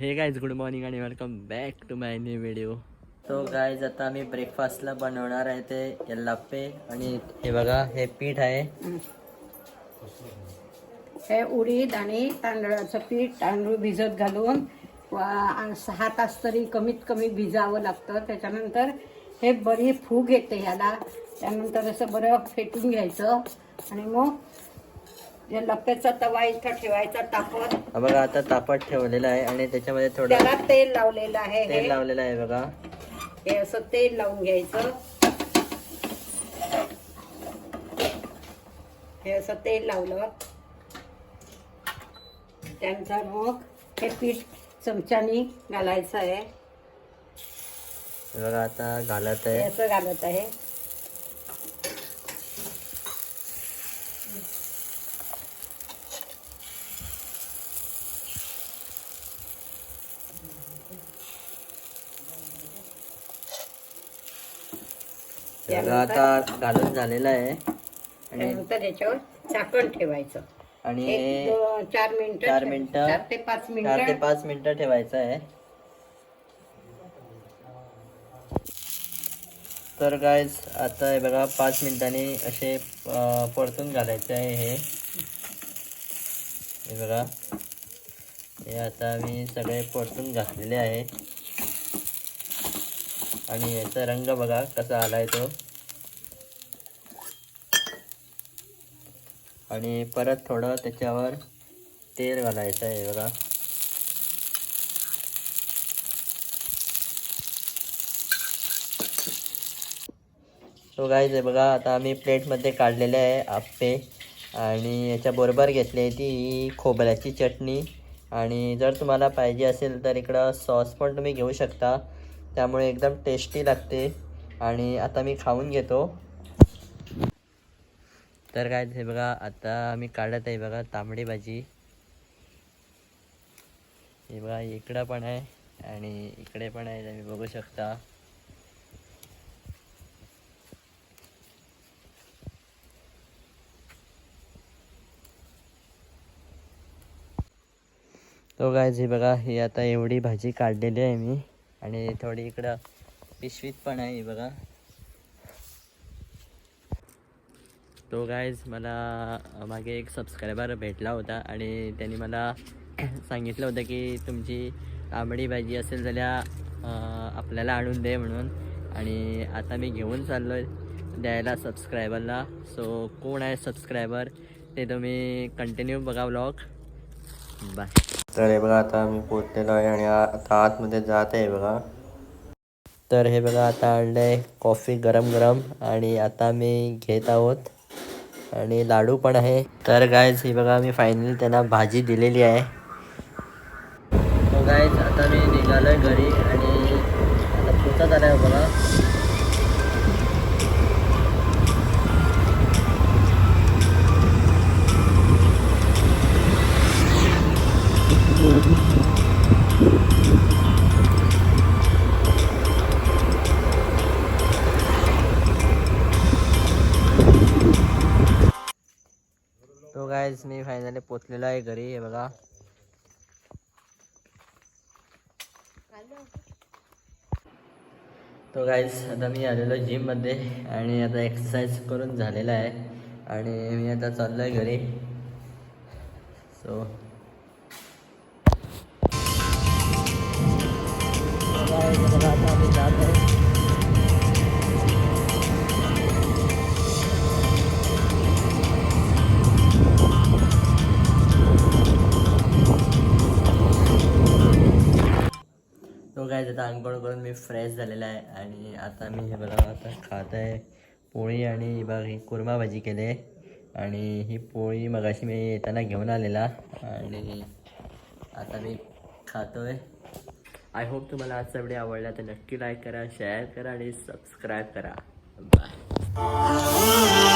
हे guys good morning आणि welcome back to my new video तो गायज आता आम्ही ब्रेकफास्टला बनवणार आहे ते यल्लाप्पे आणि हे बघा हे पीठ आहे. हे उडीद आणि तांदळाचं पीठ तांदूळ भिजत घालून सहा तास तरी कमीत कमी भिजावं लागतं. त्याच्यानंतर हे बरी फूग येते ह्याला. त्यानंतर असं बरं फेटून घ्यायचं. आणि मग या लप्प्याचा तवा इथं ठेवायचा तापत. हा बघा आता तापट ठेवलेलं आहे आणि त्याच्यामध्ये थोडं त्याला तेल लावलेलं आहे तेल हे. लावलेलं आहे बघा. हे असं तेल लावून घ्यायचं. हे असं तेल लावलं. त्यानंतर मग हे पीठ चमच्यानी घालायचं आहे. हे बघा आता घालत हे आहे असं घालत आहे. आता घालून झालेलं आहे. आणि त्यानंतर याच्यावर झाकण ठेवायचं. आणि एक दोन चार मिनिटं चार मिनिटं चार ते पाच चार ते मिनिटं पाच मिनिटं ठेवायचं आहे. तर गायज आता हे बघा पाच मिनिटांनी असे अं, परतून घालायचे आहे हे. हे बघा. हे आता मी सगळे परतून घातलेले आहे. आणि याचा रंग बघा कसा आलाय तो. आणि परत थोडं त्याच्यावर तेल घालायचं आहे बघा. सो गाईज आहे बघा आता आम्ही प्लेटमध्ये काढलेले आहे आप्पे. आणि याच्याबरोबर घेतली आहे ती खोबऱ्याची चटणी. आणि जर तुम्हाला पाहिजे असेल तर इकडं सॉस पण तुम्ही घेऊ शकता. त्यामुळे एकदम टेस्टी लागते. आणि आता मी खाऊन घेतो. तर काय हे बघा आता आम्ही काढत आहे बघा तांबडी भाजी. हे बघा इकडं पण आहे आणि इकडे पण आहे तुम्ही बघू शकता. तो काय हे बघा ही आता एवढी भाजी काढलेली आहे मी. आणि थोडी इकडं पिशवीत पण आहे बघा. तो गायज मला मागे एक सबस्क्रायबर भेटला होता आणि त्यांनी मला सांगितलं होतं की तुमची तांबडी भाजी असेल जाल्यार आपल्याला आणून दे म्हणून. आणि आता मी घेऊन चाललो आहे द्यायला सबस्क्रायबरला सो कोण आहे सबस्क्रायबर ते तुम्ही कंटिन्यू बघा व्लॉग बाय. तर हे बघा आता मी पोचलेलो आहे आणि आ- आता आतमध्ये जात आहे बघा. तर हे बघा आता आणलं आहे कॉफी गरम गरम आणि आता मी घेत आहोत. आणि लाडू पण आहे. तर गायज ही बघा मी फायनली त्यांना भाजी दिलेली आहे. गायज आता मी निघालोय घरी आणि आता पोचत आहे बघा. तो गायज मी फायनली पोचलेलो आहे घरी हे बघा. तो गाईज आता मी आलेलो जिममध्ये आणि आता एक्सरसाइज करून झालेला आहे. आणि मी आता चाललो आहे घरी. सो काय आता अंघोळ करून मी फ्रेश झालेला आहे. आणि आता मी हे बघा आता खात आहे पोळी आणि बघ ही कुर्मा भाजी केली आहे. आणि ही पोळी मगाशी मी येताना घेऊन आलेला. आणि आता मी खातोय. आय होप तुम्हाला आजचा व्हिडिओ आवडला तर नक्की लाईक करा शेअर करा आणि सबस्क्राईब करा. बाय